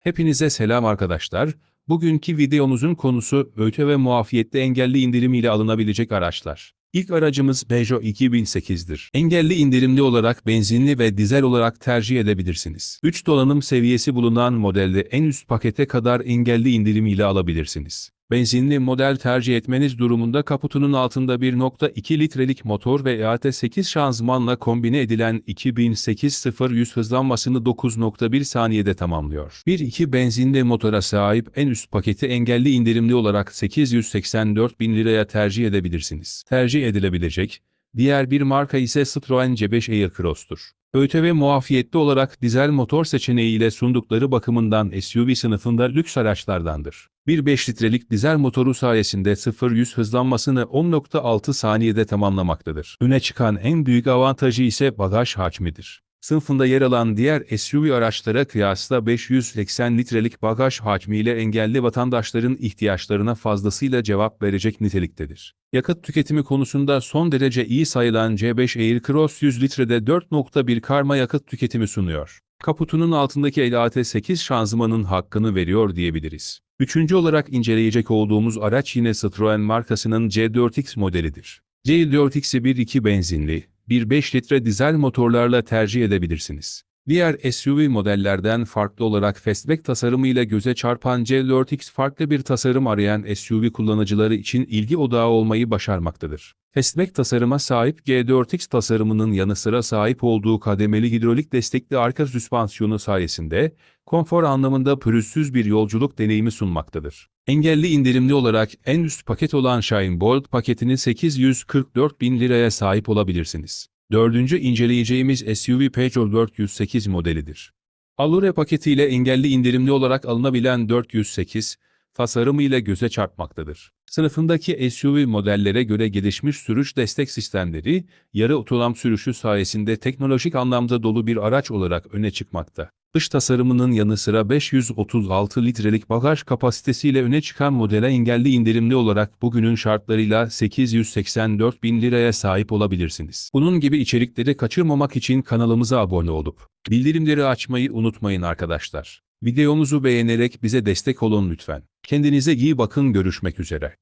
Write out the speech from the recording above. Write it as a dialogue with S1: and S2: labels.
S1: Hepinize selam arkadaşlar. Bugünkü videomuzun konusu ÖTV ve muafiyette engelli indirimiyle alınabilecek araçlar. İlk aracımız Peugeot 2008'dir. Engelli indirimli olarak benzinli ve dizel olarak tercih edebilirsiniz. 3 donanım seviyesi bulunan modelde en üst pakete kadar engelli indirimiyle alabilirsiniz. Benzinli model tercih etmeniz durumunda kaputunun altında 1.2 litrelik motor ve EAT8 şanzımanla kombine edilen 2008-0100 hızlanmasını 9.1 saniyede tamamlıyor. 1.2 benzinli motora sahip en üst paketi engelli indirimli olarak 884 bin liraya tercih edebilirsiniz. Tercih edilebilecek, diğer bir marka ise Citroen C5 Aircross'tur. ÖTV muafiyetli olarak dizel motor seçeneğiyle sundukları bakımından SUV sınıfında lüks araçlardandır. 1.5 litrelik dizel motoru sayesinde 0-100 hızlanmasını 10.6 saniyede tamamlamaktadır. Öne çıkan en büyük avantajı ise bagaj hacmidir. Sınıfında yer alan diğer SUV araçlara kıyasla 580 litrelik bagaj hacmiyle engelli vatandaşların ihtiyaçlarına fazlasıyla cevap verecek niteliktedir. Yakıt tüketimi konusunda son derece iyi sayılan C5 Aircross 100 litrede 4.1 karma yakıt tüketimi sunuyor. Kaputunun altındaki ELAT8 şanzımanın hakkını veriyor diyebiliriz. Üçüncü olarak inceleyecek olduğumuz araç yine Citroen markasının C4X modelidir. C4X'i 1.2 benzinli, 1.5 litre dizel motorlarla tercih edebilirsiniz. Diğer SUV modellerden farklı olarak fastback tasarımıyla göze çarpan C4X farklı bir tasarım arayan SUV kullanıcıları için ilgi odağı olmayı başarmaktadır. Fastback tasarıma sahip G4X tasarımının yanı sıra sahip olduğu kademeli hidrolik destekli arka süspansiyonu sayesinde konfor anlamında pürüzsüz bir yolculuk deneyimi sunmaktadır. Engelli indirimli olarak en üst paket olan Shine Bold paketini 844 bin liraya sahip olabilirsiniz. Dördüncü inceleyeceğimiz SUV Peugeot 408 modelidir. Allure paketiyle engelli indirimli olarak alınabilen 408, tasarımıyla göze çarpmaktadır. Sınıfındaki SUV modellere göre gelişmiş sürüş destek sistemleri, yarı otonom sürüşü sayesinde teknolojik anlamda dolu bir araç olarak öne çıkmakta. Dış tasarımının yanı sıra 536 litrelik bagaj kapasitesiyle öne çıkan modele engelli indirimli olarak bugünün şartlarıyla 884 bin liraya sahip olabilirsiniz. Bunun gibi içerikleri kaçırmamak için kanalımıza abone olup bildirimleri açmayı unutmayın arkadaşlar. Videomuzu beğenerek bize destek olun lütfen. Kendinize iyi bakın görüşmek üzere.